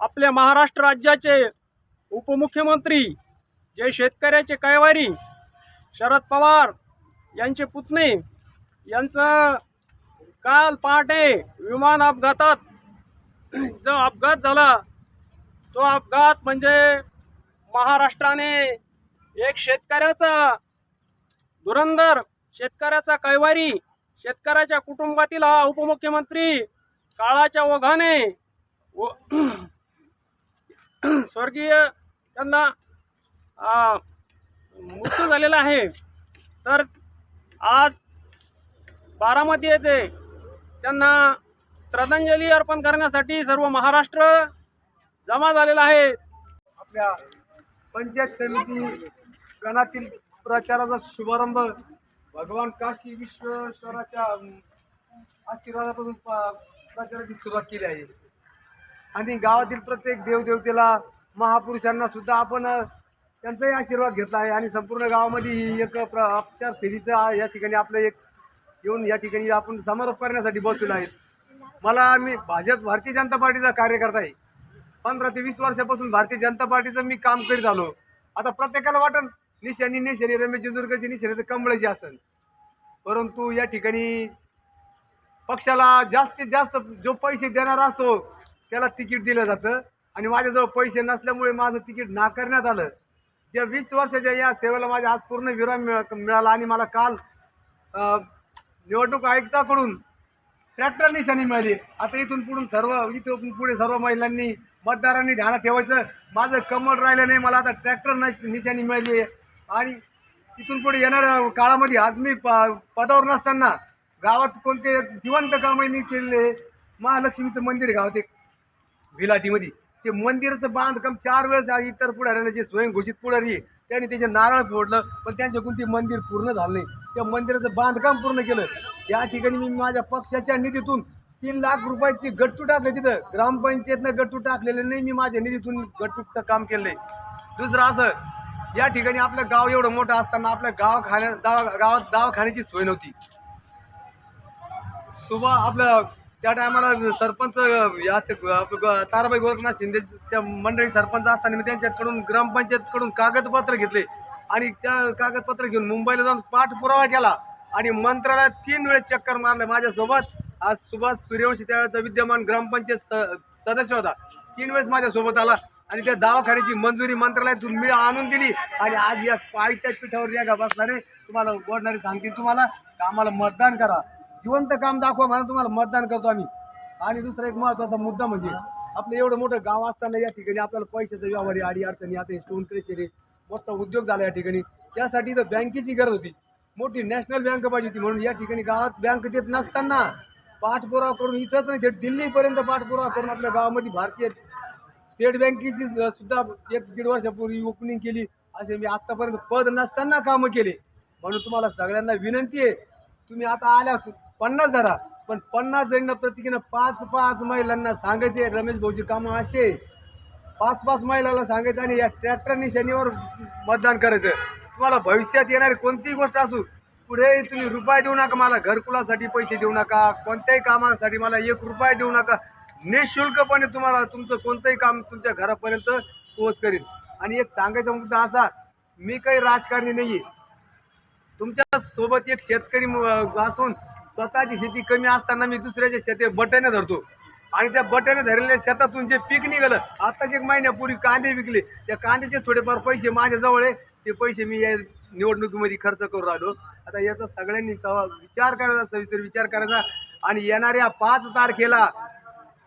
आपल्या महाराष्ट्र राज्याचे उपमुख्यमंत्री जे शेतकऱ्याचे कैवारी शरद पवार यांचे पुतणे यांचं काल पहाटे विमान अपघातात जो अपघात झाला तो अपघात म्हणजे महाराष्ट्राने एक शेतकऱ्याचा धुरंधर शेतकऱ्याचा कैवारी शेतकऱ्याच्या कुटुंबातील हा उपमुख्यमंत्री काळाच्या ओघाने व स्वर्गीय त्यांना मृत्यू झालेला आहे. तर आज बारामती येथे त्यांना श्रद्धांजली अर्पण करण्यासाठी सर्व महाराष्ट्र जमा झालेला आहे. आपल्या पंचायत समिती गणातील प्रचाराचा शुभारंभ भगवान काशी विश्वेश्वराच्या आशीर्वादापासून प- प्रचाराची सुरुवात केली आहे. आणि गावातील प्रत्येक देवदेवतेला महापुरुषांना सुद्धा आपण त्यांचाही आशीर्वाद घेतला आहे. आणि संपूर्ण गावामध्ये ही एक प्र उपचार फेरीचा या ठिकाणी आपलं एक येऊन या ठिकाणी आपण समारोप करण्यासाठी बसलेलो आहेत. मला मी भाजप भारतीय जनता पार्टीचा कार्यकर्ता आहे. पंधरा ते वीस वर्षापासून भारतीय जनता पार्टीचं मी काम करीत आलो. आता प्रत्येकाला वाटण निशाणी निशाणी रमेश जिजुर्गची निशाणी तर कमळाची असेल. परंतु या ठिकाणी पक्षाला जास्तीत जास्त जो पैसे देणारा असतो त्याला तिकीट दिलं जातं. आणि माझ्याजवळ पैसे नसल्यामुळे माझं तिकीट नाकारण्यात आलं. ज्या वीस वर्षाच्या या सेवेला माझ्या आज पूर्ण विराम मिळ- मिळाला आणि मला काल निवडणूक आयुक्ताकडून ट्रॅक्टर निशाणी मिळाली. आता इथून पुढून सर्व इथून पुढे सर्व महिलांनी मतदारांनी ध्यानात ठेवायचं. माझं कमळ राहिलं नाही मला आता ट्रॅक्टर निशाणी मिळाली आहे. आणि तिथून पुढे येणाऱ्या काळामध्ये आज मी प- पदावर नसताना गावात कोणते जिवंत कामही मी केलेले महालक्ष्मीचं मंदिर आहे गावात एक भिलाटीमध्ये ते मंदिराचं बांधकाम चार वेळेस आज इतर पुढाऱ्याने जे स्वयंघोषित पुढारी आहे, त्यांनी त्याचे नारळ फोडलं पण त्यांच्याकडून ते मंदिर पूर्ण झालं नाही. त्या मंदिराचं बांधकाम पूर्ण केलं. या ठिकाणी मी माझ्या पक्षाच्या निधीतून तीन लाख रुपयाची गट्टू टाकले तिथं. ग्रामपंचायतनं गट्टू टाकलेलं नाही. मी माझ्या निधीतून गट्टूचं काम केलंय. दुसरं असं या ठिकाणी आपलं गाव एवढं मोठं असताना आपल्या खाण्या दवा गावात दवाखान्याची सोय नव्हती. सुभा आपलं त्या टायमाला सरपंच या ताराबाई गोरखनाथ शिंदेच्या मंडळी सरपंच असताना मी त्यांच्याकडून ग्रामपंचायतकडून कागदपत्र घेतले. आणि त्या कागदपत्र घेऊन मुंबईला जाऊन पाठपुरावा केला. आणि मंत्रालयात तीन वेळेस चक्कर मारले माझ्यासोबत. आज सुभाष सूर्यवंशी त्यावेळेचा विद्यमान ग्रामपंचायत स- सदस्य होता. तीन वेळेस माझ्यासोबत आला. आणि त्या दवाखान्याची मंजुरी मंत्रालयातून मी आणून दिली. आणि आज या पायच्या पीठावर या बसणारे तुम्हाला ओढणारे सांगतील तुम्हाला आम्हाला मतदान करा. जिवंत काम दाखवा म्हणून तुम्हाला मतदान करतो आम्ही. आणि दुसरा एक महत्त्वाचा मुद्दा म्हणजे आपलं एवढं मोठं गाव असताना या ठिकाणी आपल्याला पैशाचा व्यवहार आहे अडी अडचणी आता स्टोन क्रेशर आहे मोठा उद्योग झाला या ठिकाणी. त्यासाठी तर बँकेची गरज होती. मोठी नॅशनल बँक पाहिजे होती म्हणून या ठिकाणी गावात बँक देत नसताना पाठपुरावा करून इथंच नाही थेट दिल्लीपर्यंत पाठपुरावा करून आपल्या गावामध्ये भारतीय स्टेट बँकेची सुद्धा एक दीड वर्षापूर्वी ओपनिंग केली. असे मी आतापर्यंत पद नसताना कामं केले. म्हणून तुम्हाला सगळ्यांना विनंती आहे तुम्ही आता आल्या पन्नास धरा. पण पन्नास जणींना प्रत्येकीनं पाच पाच महिलांना सांगायचे रमेश भाऊची कामं असे पाच पाच महिलाला सांगायचं आणि या ट्रॅक्टरनी शनिवार मतदान करायचं. तुम्हाला भविष्यात येणारी कोणतीही गोष्ट असू पुढे तुम्ही रुपये देऊ नका मला घरकुलासाठी पैसे देऊ नका कोणत्याही कामासाठी मला एक रुपया देऊ नका. निशुल्कपणे तुम्हाला तुमचं कोणतंही काम तुमच्या घरापर्यंत पोहोच करेल आणि एक सांगायचा मुद्दा असा मी काही राजकारणी नाही आहे तुमच्यासोबत एक शेतकरी असून स्वतःची शेती कमी असताना मी दुसऱ्याच्या शेती बटाने धरतो. आणि त्या बटाने धरलेल्या शेतातून जे पीक निघालं आताच एक महिन्यापूर्वी कांदे विकले. त्या कांद्याचे थोडेफार पैसे माझ्याजवळ आहे. ते पैसे मी या निवडणुकीमध्ये खर्च करून राहिलो. आता याचा सगळ्यांनी सवा- विचार करायचा सविस्तर विचार करायचा. आणि येणाऱ्या पाच तारखेला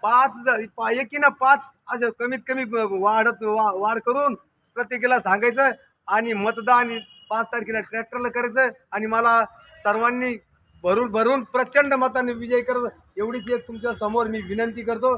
पाच ज- पा- एकीनं पाच असं कमीत कमी वाढत वा- वाढ करून प्रत्येकाला सांगायचं आणि मतदान पाच तारखेला ट्रॅक्टरला करायचं आणि मला सर्वांनी भरून भरून प्रचंड मताने विजय करत एवढीच एक तुमच्यासमोर मी विनंती करतो.